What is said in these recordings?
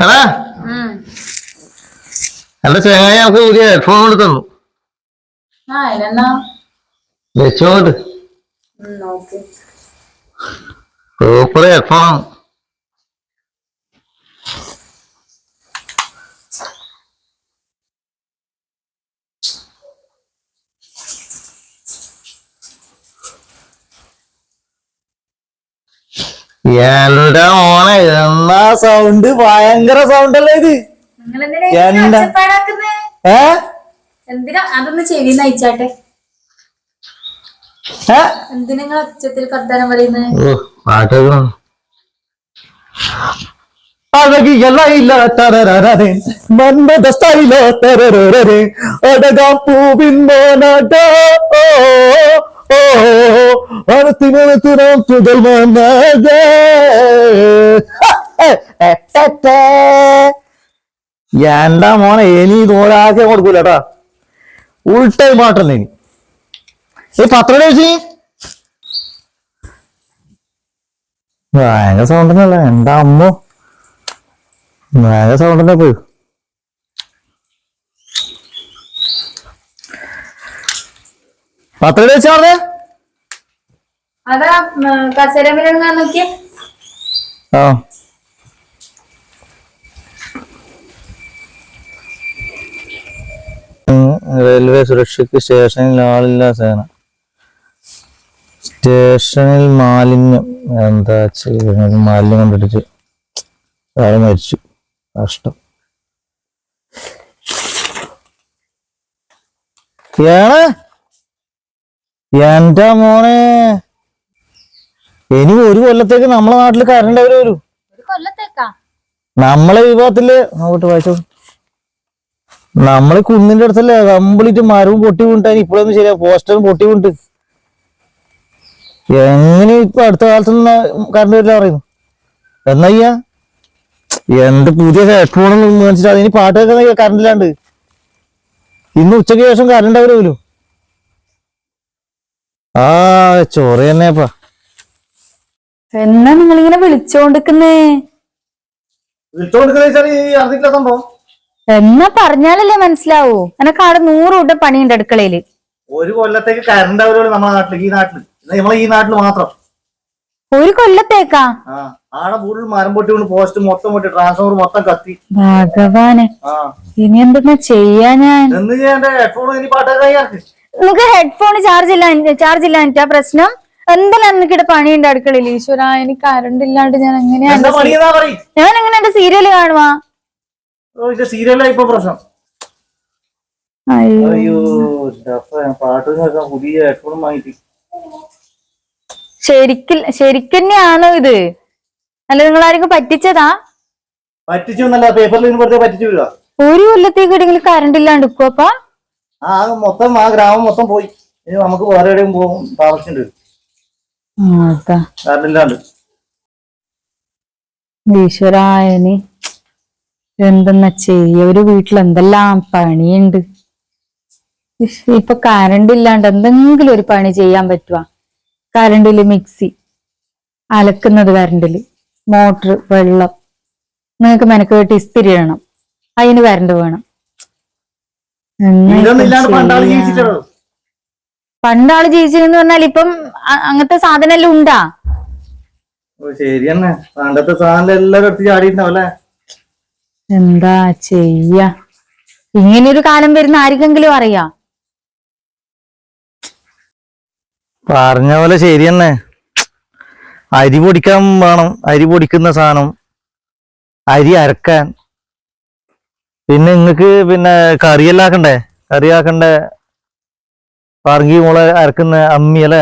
എടാ. എന്റെ ചങ്ങായി നമുക്ക് പുതിയ ഹെഡ്ഫോൺ കൊണ്ട് തന്നു. വെച്ചോണ്ട്. സൂപ്പർ ഹെഡ്ഫോൺ എന്റെ മോനെ എന്നാ സൗണ്ട് ഭയങ്കര സൗണ്ട് അല്ലേ ഇത്? ഒച്ചപ്പാടാക്കുന്നേ? ഏ? എന്തിനാ? അതൊന്ന് ചെവി നയിച്ചാട്ടെ? എന്തിനാ ഒച്ചത്തിൽ പറയുന്നത് പൂവിൻ വന്നതേ എന്താ മോനെ ഇനി നൂറാക്കെ കൊടുക്കൂല കേട്ടാ. ഉൾട്ടൈ പാട്ടല്ലേ ഇനി. ഈ പത്രം എഴുതി ഭയങ്കര സൗണ്ട് എന്റെ അമ്മോ. ഭയങ്കര സൗണ്ടല്ലേ തന്നെ പോയി പത്രം വെച്ചാ പറഞ്ഞേ. അതാ നോക്കിയേ. ആ. റെയിൽവേ സുരക്ഷയ്ക്ക് സ്റ്റേഷനിൽ ആളില്ല സേന. സ്റ്റേഷനിൽ മാലിന്യം. എന്താ ചെയ്യുന്നത്? മാലിന്യം കണ്ടിട്ട് ആൾ മരിച്ചു. കഷ്ടം ഏണ് എന്റെ മോനെ. ഇനി ഒരു കൊല്ലത്തേക്ക് നമ്മളെ നാട്ടിൽ കറണ്ട് അവർ വരൂ നമ്മളെ വിഭവത്തിൽ നോക്കട്ടെ വായിച്ചോ. നമ്മളെ കുന്നിന്റെ അടുത്തല്ലേ കംപ്ലീറ്റ് മരവും പൊട്ടി വീണിട്ടാ ഇപ്പോഴൊന്നും ശരിയാ പോസ്റ്ററും പൊട്ടി വീണിട്ട്. എങ്ങനെ ഇപ്പൊ അടുത്ത കാലത്തൊന്നും കറണ്ട് വരില്ല പറയുന്നു? എന്നയ്യ എന്ത് പുതിയ ഹെഡ്ഫോണൊന്നും മേടിച്ചിട്ട് അതിന് പാട്ട് കേൾക്കുന്ന കറണ്ട് ഇല്ലാണ്ട് ഇന്ന് ഉച്ചയ്ക്ക് ശേഷം കറണ്ട് അവർ വരും. ആ ചോറ് തന്നെപ്പാ എന്നാ നിങ്ങൾ ഇങ്ങനെ വിളിച്ചോണ്ടിക്കുന്നേ സംഭവം? എന്നാ പറഞ്ഞാലല്ലേ മനസ്സിലാവൂ. എനക്ക് അവിടെ നൂറ് കൂട്ടം പണിയുണ്ട് അടുക്കളയിൽ. ഒരു കൊല്ലത്തേക്ക് കറണ്ട് അവരോട് നമ്മുടെ നാട്ടിൽ ഈ നാട്ടിൽ നമ്മളെ ഈ നാട്ടിൽ മാത്രം. ഒരു കൊല്ലത്തേക്കാ? ആ ആടെ ഫുൾ മരം പൊട്ടി കൊണ്ട് പോസ്റ്റ് മൊത്തം പൊട്ടി ട്രാൻസ്ഫോമർ മൊത്തം കത്തി. ഭഗവാനെ. ആ. ഇനി എന്തെന്നാ ചെയ്യാ ഞാൻ? എന്ന് ഞാൻ എന്റെ ഹെഡ്ഫോൺ ഇനി പാട്ടൊക്കെ നമുക്ക് ഹെഡ്ഫോൺ ചാർജ് ഇല്ല ചാർജ് ഇല്ല എന്നിട്ടാ പ്രശ്നം എന്തെല്ലാം എനിക്കിടെ പണിയുണ്ട് അടുക്കളയിൽ. ഈശ്വര എനിക്ക് കറണ്ട് ഇല്ലാണ്ട് ഞാൻ എങ്ങനെയാ പണി? ഞാൻ എങ്ങനെ എന്റെ സീരിയൽ കാണുവാ? സീരിയലാ ഇപ്പൊ പ്രശ്നം. അയ്യോ. പാട്ട് കേൾക്കാൻ പുതിയ ഹെഡ്ഫോൺ ശരിക്കും ശരിക്കന്നെയാണോ ഇത്? അല്ല നിങ്ങൾ ആരെങ്കിലും പറ്റിച്ചതാ? പറ്റിച്ചു പേപ്പറിൽ പറ്റിച്ചു ഒരു കൊല്ലത്തേക്ക് എവിടെയെങ്കിലും കറണ്ട് ഇല്ലാണ്ട് ആ മൊത്തം ആ ഗ്രാമം മൊത്തം പോയി. ഇനി നമുക്ക് വേറെ എവിടെയും പോകും താമസിക്കേണ്ടി വരും. ഈശ്വരായനെ എന്തെന്ന ചെയ്യ? ഒരു വീട്ടിൽ എന്തെല്ലാം പണിയുണ്ട്? ഇപ്പൊ കറണ്ട് ഇല്ലാണ്ട് എന്തെങ്കിലും ഒരു പണി ചെയ്യാൻ പറ്റുവാ? കറണ്ടിൽ മിക്സി അലക്കുന്നത് കറണ്ടിൽ മോട്ടർ വെള്ളം. നിങ്ങൾക്ക് മെനക്കേട്ട് ഇസ്തിരി ഇടണം അതിന് കറണ്ട് വേണം എന്നാ ഇതൊന്നും ഇപ്പം ഇല്ലാണ്ട് പണ്ടാൾ ചെയ്യാ? ജീവിച്ചിട്ടോ പണ്ടാൾ ജീവിച്ചിരുന്നു പറഞ്ഞാൽ ഇപ്പം അങ്ങനത്തെ സാധനം എല്ലാം ഉണ്ടാ. ഓ ശരി തന്നെ. പണ്ടത്തെ സാധനം എല്ലാവരും എടുത്ത് ചാടിയിട്ടുണ്ടാവല്ലേ എന്താ ചെയ്യ? ഇങ്ങനൊരു കാലം വരുന്ന ആർക്കെങ്കിലും അറിയാ? പറഞ്ഞ പോലെ ശരി തന്നെ. അരി പൊടിക്കാൻ വേണം. അരി പൊടിക്കുന്ന സാധനം. അരി അരക്കാൻ. പിന്നെ നിങ്ങക്ക് പിന്നെ കറിയെല്ലാം ആക്കണ്ടേ? കറി ആക്കണ്ടേ? പറങ്കി മോളെ അരക്കുന്ന അമ്മി അല്ലേ?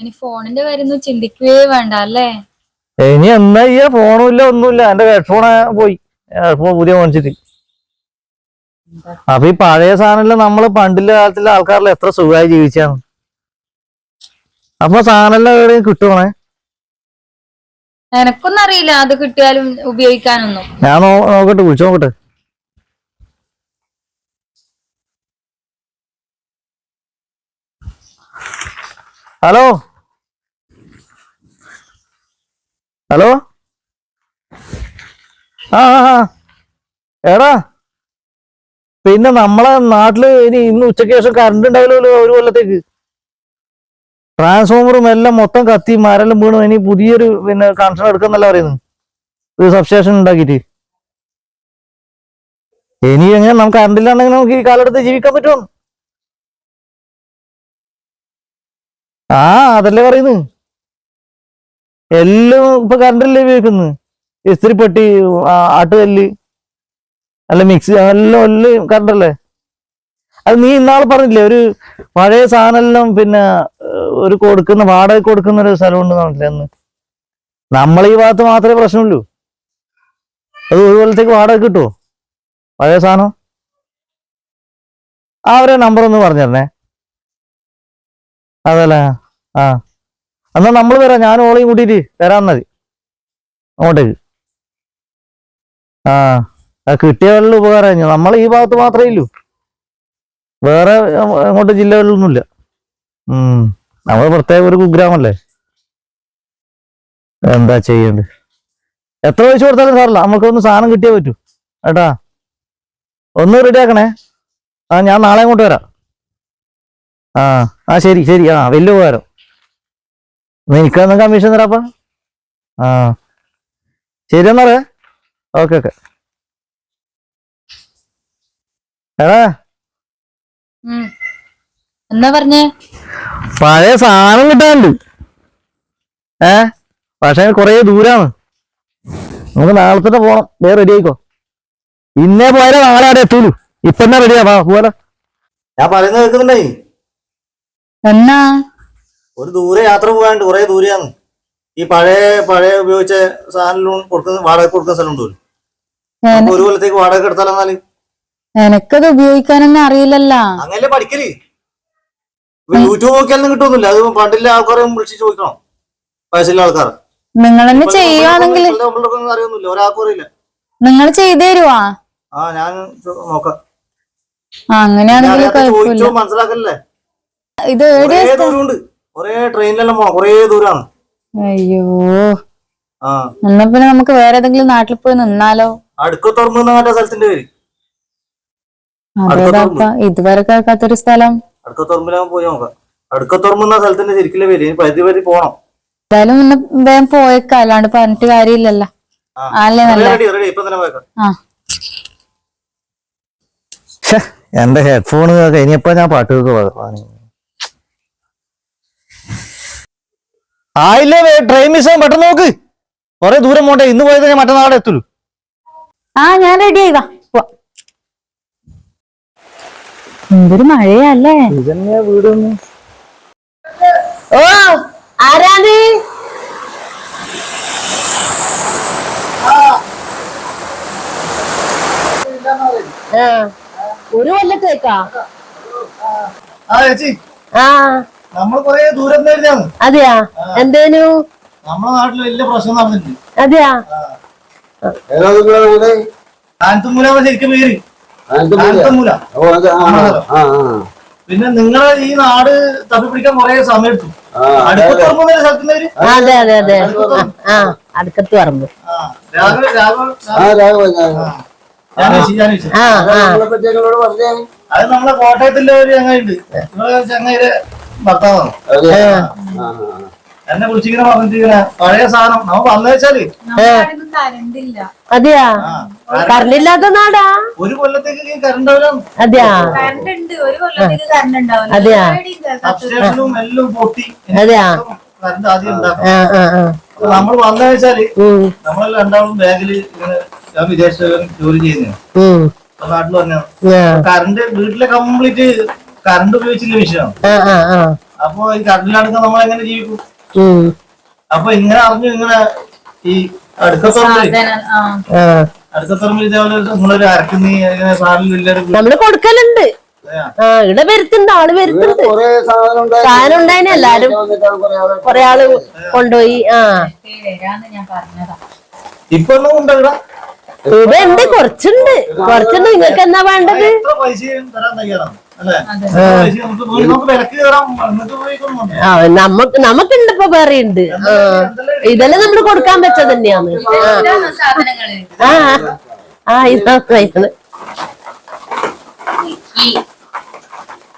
ഇനി ഫോണിന്റെ കാര്യം ചിന്തിക്കുകയേ വേണ്ട അല്ലേ? ഇനി എന്നാ ഈ ഫോണും ഇല്ല ഒന്നുമില്ല എന്റെ ഹെഡ്ഫോൺ പോയി. ഹെഡ്ഫോൺ പുതിയ മേടിച്ചിട്ട് അപ്പൊ ഈ പഴയ സാധനം നമ്മൾ പണ്ടിലെ കാലത്തിലെ ആൾക്കാരെല്ലാം എത്ര സുഖമായി ജീവിച്ചാണ് അപ്പൊ സാധനം എവിടെയും കിട്ടുവാണേ? എനക്കൊന്നും അറിയില്ല. അത് കിട്ടിയാലും ഉപയോഗിക്കാനൊന്നും. ഞാൻ നോക്കട്ടെ വിളിച്ചു നോക്കട്ടെ. ഹലോ? ഹലോ? ആ ആ എടാ പിന്നെ നമ്മളെ നാട്ടിൽ ഇനി ഇന്ന് ഉച്ചയ്ക്ക് ശേഷം കറണ്ട് ഉണ്ടാവില്ലല്ലോ ഒരു കൊല്ലത്തേക്ക്. ട്രാൻസ്ഫോമറും എല്ലാം മൊത്തം കത്തി മരെല്ലാം വീണു. ഇനി പുതിയൊരു പിന്നെ കണക്ഷൻ എടുക്കുന്നല്ല പറയുന്നു ഒരു സബ്സ്റ്റേഷൻ ഉണ്ടാക്കിയിട്ട്. ഇനി എങ്ങനെ നമുക്ക് കറണ്ടില്ലാണ്ടെങ്കിൽ നമുക്ക് ഈ കാലഘട്ടത്തിൽ ജീവിക്കാൻ പറ്റുമോ ആ അതല്ലേ പറയുന്നു. എല്ലാം ഇപ്പൊ കറണ്ടല്ലേ ഉപയോഗിക്കുന്നു ഇസ്തിരിപ്പെട്ടി ആട്ടുകല്ല് അല്ല മിക്സി എല്ലാം എല്ലാം കറണ്ടല്ലേ? അത് നീ ഇന്നാൾ പറഞ്ഞില്ലേ ഒരു പഴയ സാധനം എല്ലാം പിന്നെ ഒരു കൊടുക്കുന്ന വാടക കൊടുക്കുന്ന ഒരു സ്ഥലം ഉണ്ട് പറഞ്ഞില്ലേ അന്ന്? നമ്മളീ ഈ ഭാഗത്ത് മാത്രമേ പ്രശ്നമുള്ളൂ. അത് ഒരു കൊല്ലത്തേക്ക് വാടക കിട്ടുമോ പഴയ സാധനം? അവരെ നമ്പർ ഒന്ന് പറഞ്ഞു അതല്ലേ? ആ. എന്നാ നമ്മൾ വരാം. ഞാൻ ഓളെയും കൂട്ടിയിട്ട് വരാൻ മതി അങ്ങോട്ടേക്ക്. ആ. കിട്ടിയ വെള്ളം ഉപകാരം നമ്മൾ ഈ ഭാഗത്ത് മാത്രമേ ഇല്ലൂ വേറെ അങ്ങോട്ട് ജില്ലകളിലൊന്നുമില്ല. ഉം. നമ്മൾ പ്രത്യേക ഒരു കുഗ്രാമല്ലേ? എന്താ ചെയ്യണ്ട് എത്ര പൈസ കൊടുത്താലും സാറില്ല നമുക്കൊന്ന് സാധനം കിട്ടിയേ പറ്റൂ. ഏട്ടാ ഒന്ന് റെഡി ആക്കണേ. ആ ഞാൻ നാളെ അങ്ങോട്ട് വരാം. ആ ആ ശരി ശരി. ആ വലിയ ഉപകാരം. നിനക്കൊന്ന് കമ്മീഷൻ തരാപ്പ ആ. ശരി എന്നാ ഓക്കെ ഓക്കെ എടാ. ഉം. എന്നാ പറഞ്ഞേ? പഴയ സാധനം കിട്ടാനുണ്ട്. ഏ? പക്ഷെ കൊറേ ദൂരാണ്. നമുക്ക് നാളെ തന്നെ പോണം. വേറെ റെഡി ആയിക്കോ. ഇന്നേ പോയാലേ നാളെ അവിടെ എത്തൂലു. ഇപ്പൊ എന്നാ റെഡിയാ വാ പോവാലോ. ഞാൻ പറയുന്നത് കേൾക്കുന്നുണ്ടേ എന്നാ? ഒരു ദൂരെ യാത്ര പോകാണ്ട് കുറെ ദൂരെയാണ്. ഈ പഴയ പഴയ ഉപയോഗിച്ച സാധനം കൊടുക്കുന്ന വാടക കൊടുക്കുന്ന സ്ഥലം ഉണ്ടല്ലോ നമുക്ക് ഒരു കൊല്ലത്തേക്ക് വാടക എടുത്താലെന്നാൽ എനക്കത് ഉപയോഗിക്കാനൊന്നും അറിയില്ലല്ല. അങ്ങനെ പഠിക്കൽ? യൂട്യൂബ് നോക്കിയാലൊന്നും കിട്ടുന്നില്ല അത് പണ്ടില്ല ആൾക്കാരെ വിളിച്ച് ചോദിക്കണം. വയസ്സുള്ള ആൾക്കാർ നിങ്ങൾ തന്നെ ചെയ്യുവാണെങ്കിൽ നമ്മളൊന്നും അറിയൊന്നുമില്ല. ഒരാൾക്കും അറിയില്ല. നിങ്ങൾ ചെയ്തു തരുവാ? ആ ഞാൻ നോക്കാം. അങ്ങനെയാണെങ്കിൽ മനസ്സിലാക്കല്ലേ ഇത് എവിടെയാ കുറേ ട്രെയിനിലെല്ലാം പോണം. കൊറേ ദൂരാണ്. അയ്യോ. ആ. എന്നാ പിന്നെ നമുക്ക് വേറെ ഏതെങ്കിലും നാട്ടിൽ പോയി നിന്നാലോ? അടുക്കത്തുറമ്പ് മറ്റേ സ്ഥലത്തിന്റെ പേര്. അതേതാപ്പ ഇതുവരെ കേൾക്കാത്തൊരു സ്ഥലം. അടുക്കത്തുറമ്പിലാകും പോയി നോക്കാം. അടുക്കത്തുറമ്പ് എന്ന സ്ഥലത്തിന്റെ ശരിക്കിലെ പേര്. ഇനി പരിധി വരെ പോണം. എന്തായാലും ഒന്ന് വേഗം പോയേക്കാം. അല്ലാണ്ട് പറഞ്ഞിട്ട് കാര്യമില്ലല്ലോ. അല്ലേ നല്ല? Ready ready. ഇപ്പൊ തന്നെ പോയേക്കാം. ആ. എന്റെ ഹെഡ്ഫോൺ കഴിഞ്ഞപ്പോ ഞാൻ പാട്ട് ആയില്ലേ ട്രെയിൻ മിസ് ആവും പെട്ടെന്ന് നോക്ക്. കുറെ ദൂരം പോട്ടെ ഇന്ന് പോയത് ഞാൻ മറ്റന്നാളെ എത്തുള്ളൂ. ആ ഞാൻ റെഡി ആയി വാ. എന്തൊരു മഴയല്ലേ? വീടൊന്നും. ഓ ആരാണ്? ആ, ഒരു കൊല്ലത്തേക്കാ? ആ ചേച്ചി. ആ. നമ്മൾ കൊറേ ദൂരം തന്നെയാണ്. അതെയാ? എന്തേനു? നമ്മളെ നാട്ടിൽ വലിയ പ്രശ്നം നടന്നിട്ടുണ്ട്. അതെയാ. പിന്നെ നിങ്ങളെ ഈ നാട് തപ്പിപ്പിടിക്കാൻ കൊറേ സമയം എടുത്തു. ആ, അതെ, അതെ. അതെ അതെ അതെ ആ അടുക്കത്ത് പറമ്പ്. ആ, രാഘവ രാഘവ ആ, രാഘവൻ, രാഘവൻ. ജാനേശി, ജാനേശി. ആ അതാ നമ്മളെ കോട്ടയത്തിന്റെ ഒരു ചങ്ങയുണ്ട്. നിങ്ങളെ ചങ്ങയുടെ ഭർത്താവാണ്. എന്നെ വിളിച്ചിങ്ങനെ പറഞ്ഞിട്ടിങ്ങനെ പഴയ സാധനം നമ്മ വെച്ചാൽ അതെയാ? കറണ്ട് കറണ്ടില്ലാത്ത നാടാ. ഒരു കൊല്ലത്തേക്ക് കറണ്ട് അതെയാ? അതെയാ? സബ്സ്റ്റേഷനും എല്ലാം പൊട്ടി. അതെയാ? കറണ്ട് ആദ്യം ഉണ്ടാക്കും നമ്മൾ നമ്മളെല്ലാം രണ്ടാളും ബാഗിൽ ഇങ്ങനെ ഞാൻ വിദേശ ജോലി ചെയ്യുന്നു നാട്ടിൽ വന്നു കറണ്ട് വീട്ടിലെ കംപ്ലീറ്റ് കറണ്ട് ഉപയോഗിച്ചില്ല ആ അപ്പൊ ഈ കറണ്ടിലടക്കം നമ്മൾ എങ്ങനെ ജീവിക്കും അപ്പൊ ഇങ്ങനെ അറിഞ്ഞു ഇങ്ങനെ ഈ അടുക്കത്തുറമ്പിൽ അടുക്കത്തോറമ്പിൽ ഇതേപോലെ നിങ്ങളൊരു അരക്കുന്ന ഇങ്ങനെ സാധനം നമ്മൾ കൊടുക്കലുണ്ട്. ഇവിടെ വരുത്തുണ്ട് ആൾ വരുത്തുണ്ട് സാധനം ഉണ്ടായിന് എല്ലാരും. കുറേ ആൾ കൊണ്ടുപോയി ആ. ഇപ്പൊ ഇവിടെ? ഉണ്ട് കൊറച്ചുണ്ട്. കൊറച്ചുണ്ട്. നിങ്ങൾക്ക് എന്നാ വേണ്ടത്? എത്ര തരാൻ തയ്യാറാണ്? ആ. നമുക്ക് നമുക്കുണ്ട് ഇപ്പൊ വേറെ ഉണ്ട്. ഇതെല്ലാം നമ്മൾ കൊടുക്കാൻ പറ്റത് തന്നെയാണ്. ആ. ആ.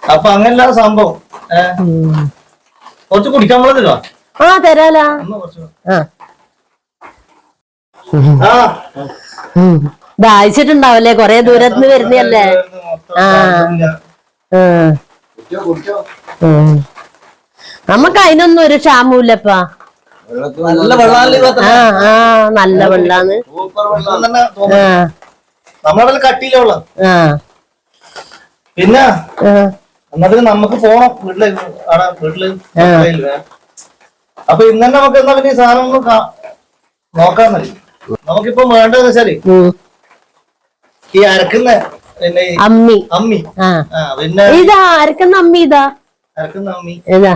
അപ്പൊ അങ്ങനെ സംഭവം. കുറച്ച് കുടിക്കാൻ പോലോ ആ തരാലാ. ആ. ദാഹിച്ചിട്ടുണ്ടാവല്ലേ കൊറേ ദൂരത്തുനിന്ന് വരുന്നല്ലേ ആ. നമുക്ക് അതിനൊന്നും ഒരു ക്ഷാമൂല്ലപ്പാ നല്ല ആ നല്ല വെള്ളാണ് നമ്മളെ കട്ടിയില്ല വെള്ളം പിന്നെ എന്നാലും നമുക്ക് പോണം വീട്ടിൽ. ആടാ വീട്ടിൽ? അപ്പൊ ഇന്ന് തന്നെ നമുക്ക് എന്നാ പിന്നെ ഈ സാധനം ഒന്ന് മതി നമുക്കിപ്പം വേണ്ടതെന്ന് വെച്ചാൽ ഈ അരക്കുന്ന അമ്മി. അമ്മി. പിന്നെ? ഇതാ അരക്കുന്ന അമ്മി ഇതാ. അരക്കുന്ന അമ്മി? ഇതാ.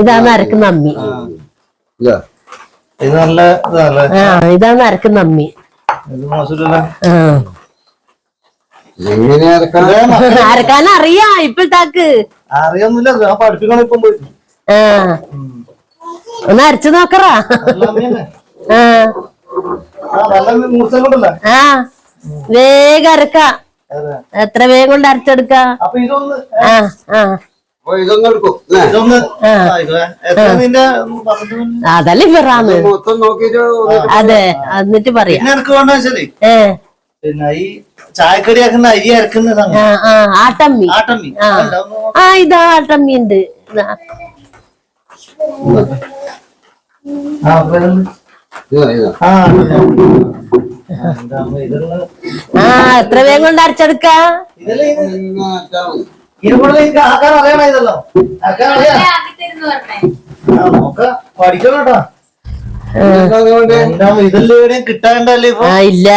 ഇതാണ് അരക്കുന്ന അമ്മി. ഇത്. നല്ല ഇതാ ആ. ഇതാണ് അരക്കുന്ന അമ്മി അരക്കാൻ അറിയാ ഇപ്പോഴത്താക്ക് അറിയൊന്നുമില്ല ഞാൻ പഠിപ്പിക്കണം ഇപ്പം പോയി. ആ. ഒന്ന് അരച്ചു നോക്കറാ. ആ. വേഗം അരക്ക. എത്ര വേഗം കൊണ്ട് അരച്ചെടുക്ക അതല്ല ആ ആ. ഇവറാന്ന് നോക്കിയിട്ട് അതെ എന്നിട്ട് പറയാം. ഏ. പിന്നെ ഈ ചായക്കടി ആക്കുന്ന അരി അരക്കുന്ന ആ ആട്ടമ്മി. ആട്ടമ്മി. ഇതാ ആട്ടമ്മി ഉണ്ട്. ഇതാ. ആ, ആ, എത്ര വേഗം കൊണ്ട് അരച്ചെടുക്ക? ഇല്ല.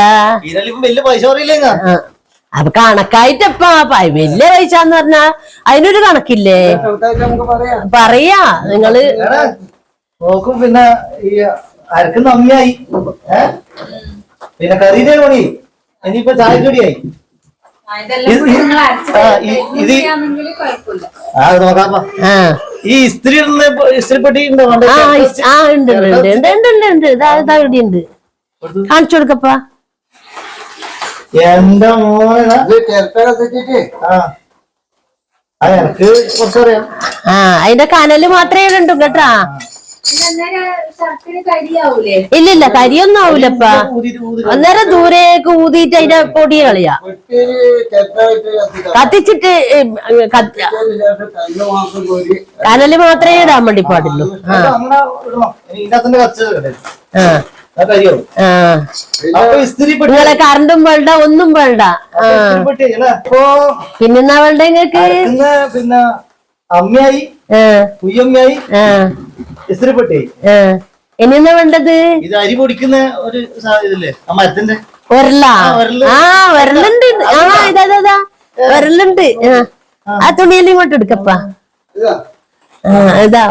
അപ്പൊ കണക്കായിട്ടപ്പാ വലിയ പൈസ പറഞ്ഞാ അതിനൊരു കണക്കില്ലേ? പറയാം നിങ്ങൾ നോക്കും പിന്നെ അമ്മിയായി ഏ? പിന്നെ കറീന്റെ പണി ഇനിയിപ്പൊ ചായക്കടിയായി ഇത് ആ, ഈ- നോക്കാപ്പ ഇസ്ത്രി ഇടുന്ന ഇപ്പൊ ഇസ്ത്രി പെട്ടി ഉണ്ടോ ആ ഉണ്ട് ഉണ്ട് ഉണ്ട് ഉണ്ട് ഉണ്ട് ഉണ്ട് ഉണ്ട്. ഇതാ ഇതാ ഇവിടെ ഉണ്ട്. കാണിച്ചു കൊടുക്കപ്പാ. എന്താ മോനെ ആ. അതിന്റെ കനൽ മാത്രമേ ഉണ്ടുണ്ടോ കേട്ടാ. ഇല്ല ഇല്ല കരിയൊന്നും ആവൂലപ്പാ അന്നേരം ദൂരേക്ക് ഊതിയിട്ട് അതിന്റെ പൊടി കളിയാ. കത്തിച്ചിട്ട് കനൽ മാത്രമേ ഇടാൻ വേണ്ടി പാടുള്ളൂ. നിങ്ങളെ കറണ്ടും വേണ്ട ഒന്നും വേണ്ട. പിന്നെന്നാ വേണ്ട നിങ്ങൾക്ക് പിന്നെ അമ്മയായി ആ കുയ്യമ്മയായി ആ ഇസ്ത്രി പെട്ടിയായി ആ വേണ്ടത്? ഇത് അരി പൊടിക്കുന്ന ഒരു ഇതല്ലേ? ആ മരത്തിന്റെ? ആ. ആ ആ ഇതാ ഇതാ, തുണിയെല്ലാം ഇങ്ങോട്ട് എടുക്കപ്പാ. ഇതാ. ആ ഇതാ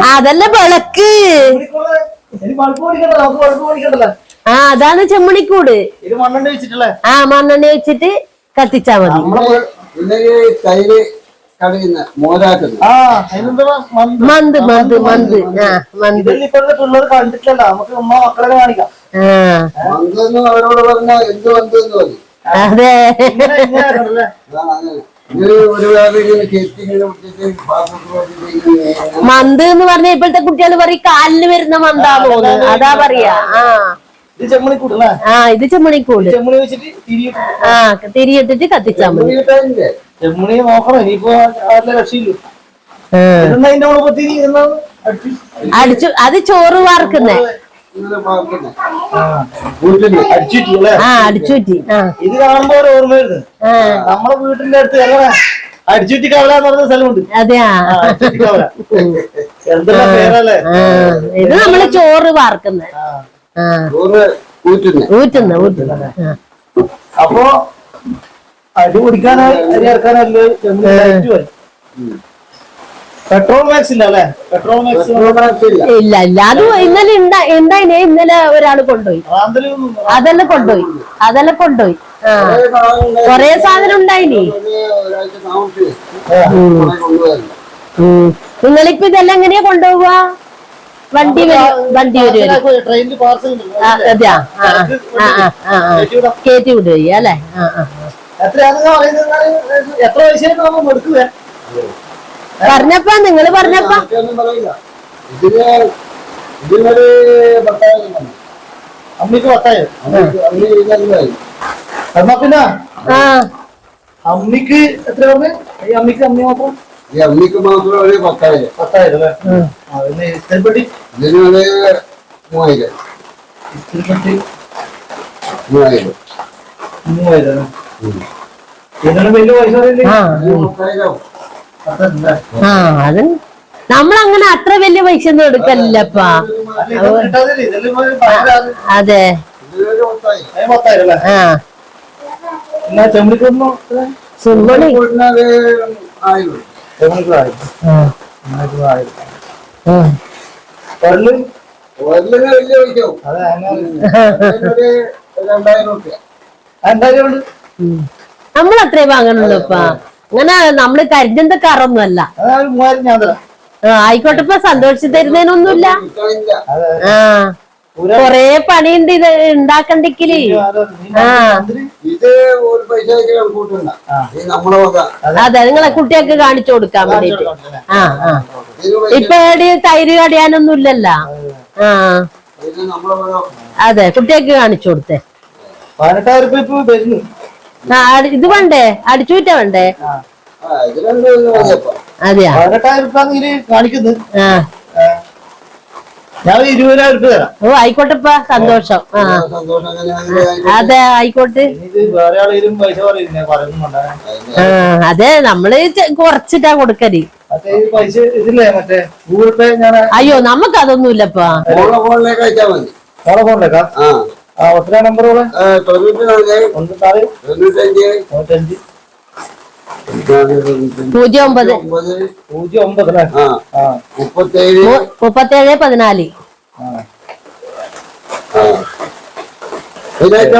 ആ, അതല്ല വിളക്ക്. ആ അതാണ് ചെമ്മണിക്കൂട്. ഇത് മണ്ണെണ്ണ വെച്ചിട്ടല്ലേ ആ മണ്ണെണ്ണ വെച്ചിട്ട് കത്തിച്ചാ മതി. തൈര് മന്ത്? മന്ത് മന്ത് ആ മന്ത്. പിള്ളേർ നമുക്ക് മക്കളെ കാണിക്കാം. അവരോട് പറഞ്ഞാൽ എന്ത് അതെ. മന്ത് എന്ന് പറഞ്ഞ ഇപ്പോഴത്തെ കുട്ടികൾ പറയും കാലിന് വരുന്ന മന്താന്ന് തോന്നുന്നു അതാ പറയാ. ആ. ആ ഇത് ചെമ്മണിക്കൂട് ആ തിരിയിട്ടിട്ട് കത്തിച്ചാ മതി. ചെമ്മണി നോക്കണം ഇനിയിപ്പോ രക്ഷയില്ല. അടിച്ച് അത് ചോറ് വാർക്കുന്നേ. ആ, അടിച്ചുറ്റി ഇത് കാണുമ്പോ ഒരു ഓർമ്മ വരുന്നത്. നമ്മളെ വീട്ടിന്റെ അടുത്ത് അടിച്ചുറ്റി കവല എന്ന് പറഞ്ഞ സ്ഥലമുണ്ട്. അതെയാ. എന്തെല്ലാം പേരല്ലേ? ഇത് നമ്മൾ ചോറ് വാർക്കുന്നേ. ഊറ്റുന്നേ. അപ്പോ കുടിക്കാനായി അരി ഇറക്കാനല്ലേ ചെമ്മീൻ ലൈറ്റ് പെട്രോൾ മാക്സ് ഇല്ല അല്ലേ? പെട്രോൾ മാക്സ് ഇല്ല. ഇല്ല അത് ഇന്നലെ ഉണ്ടാ ഉണ്ടായിനെ ഇന്നലെ ഒരാൾ കൊണ്ടുപോയി അതെല്ലാം കൊണ്ടുപോയി അതെല്ലാം കൊണ്ടുപോയി ആ. കൊറേ സാധനം ഉണ്ടായിനി. നിങ്ങളിപ്പോ ഇതെല്ലാം എങ്ങനെയാ കൊണ്ടുപോവാ? വണ്ടി വണ്ടി കയറ്റി വിടുക അല്ലേ? പറഞ്ഞപ്പാ നിങ്ങൾ പറഞ്ഞപ്പാ. അമ്മിക്ക് പിന്നെ? ആ. അമ്മിക്ക് എത്ര പറഞ്ഞു? അമ്മിക്ക് അമ്മി മാത്രം? ഈ അമ്മിക്ക് മാത്രം ഒരു പത്തായിരം. പത്തായിരം അല്ലേ? ഇസ്തിരിപ്പെട്ടി ഇതിനൊരു മൂവായിരം. വലിയ പൈസ? ആ അത് നമ്മളങ്ങനെ അത്ര വലിയ പൈസ ഒന്നും എടുക്കലില്ലപ്പാ. ഒരു. അതെ ആ എന്നാ നമ്മൾ അത്രേ ഇപ്പാ. അങ്ങനെ നമ്മൾ കരുതുന്ന കറൊന്നുമല്ല. ആയിക്കോട്ടെ ഇപ്പൊ സന്തോഷിച്ച് തരുന്നതിനൊന്നുമില്ല. ആ. കൊറേ പണിയുണ്ട് ഇത് ഉണ്ടാക്കണ്ടെങ്കിൽ അതെ. നിങ്ങളെ കുട്ടികൾക്ക് കാണിച്ചു കൊടുക്കാൻ വേണ്ടിട്ട്. ആ ആ. ഇപ്പൊ എവിടെ തൈര് കടിയാനൊന്നും ഇല്ലല്ല ആ അതെ കുട്ടികൾക്ക് കാണിച്ചു കൊടുത്തേ. ആ, ഇത് വേണ്ടേ? അടിച്ചുവിറ്റ വേണ്ടേ? അതെയാ? പതിനെട്ടായിരം രൂപ ഇതിൽ കാണിക്കുന്നത്. ആ. ഞാൻ ഒരു ഇരുപതിനായിരം രൂപ തരാം. ഓ ആയിക്കോട്ടെപ്പാ സന്തോഷം. ആ. സന്തോഷം. അങ്ങനെ അങ്ങനെ അതെ ആയിക്കോട്ടെ. ഇനി ഇത് വേറെ ആളേലും പൈസ പറയുന്നേ പറയുന്നുണ്ട് ആ അതെ നമ്മൾ ചെ- കുറച്ചിട്ടാ കൊടുക്കൽ. മറ്റേ ഈ പൈസ ഇതില്ലേ മറ്റേ ഗൂഗിൾ പേ ഞാൻ അയ്യോ നമുക്ക് അതൊന്നുമില്ലപ്പാ ഫോണിലെ ഫോണിലേക്ക് അയച്ചാൽ മതി. ഓളെ ഫോണിലേക്കാ ആ. ആ ഒത്തിരി നമ്പർ ഓളെ ആ, തൊണ്ണൂറ്റി നാല് ഒന്ന് തൊണ്ണൂറ്റഞ്ച്. നൂറ്റഞ്ച് പൂജ്യം ഒമ്പത് പൂജ്യം ഒമ്പത് മുപ്പത്തേഴ്. മുപ്പത്തേഴ് പതിനാല്. ആ. ആ.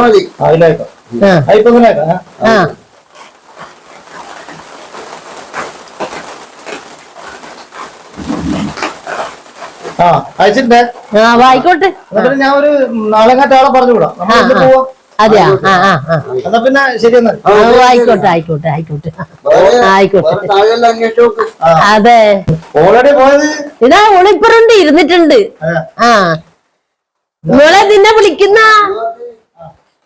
മതി. അതിലായിക്കോ ആ. ഇപ്പൊ ഇങ്ങനെയാക്കാം ആ. ആ. അയച്ചിട്ടുണ്ടേ ആ ആയിക്കോട്ടെ ഞാൻ ഒരു നാളെ കാറ്റാളെ പറഞ്ഞു വിടാം നമ്മൾ. പോവാം? അതെയാ? ആ ആ ആ. എന്നാ പിന്നെ ശരി എന്നാൽ ആ, ആയിക്കോട്ടെ ആയിക്കോട്ടെ ആയിക്കോട്ടെ. വേറെ ആയിക്കോട്ടെ. താഴെല്ലാം അന്വേഷിച്ച് നോക്ക്. അതെ. ഓൾറെഡി പോയത്? ഇതാ ഒളിപ്പറുണ്ട് ഇരുന്നിട്ടുണ്ട്. ആ. ആ. നിങ്ങളെ നിന്നെ വിളിക്കുന്ന?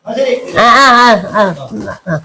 ആ, ശരി. ആ ആ ആ. ആ. ആ.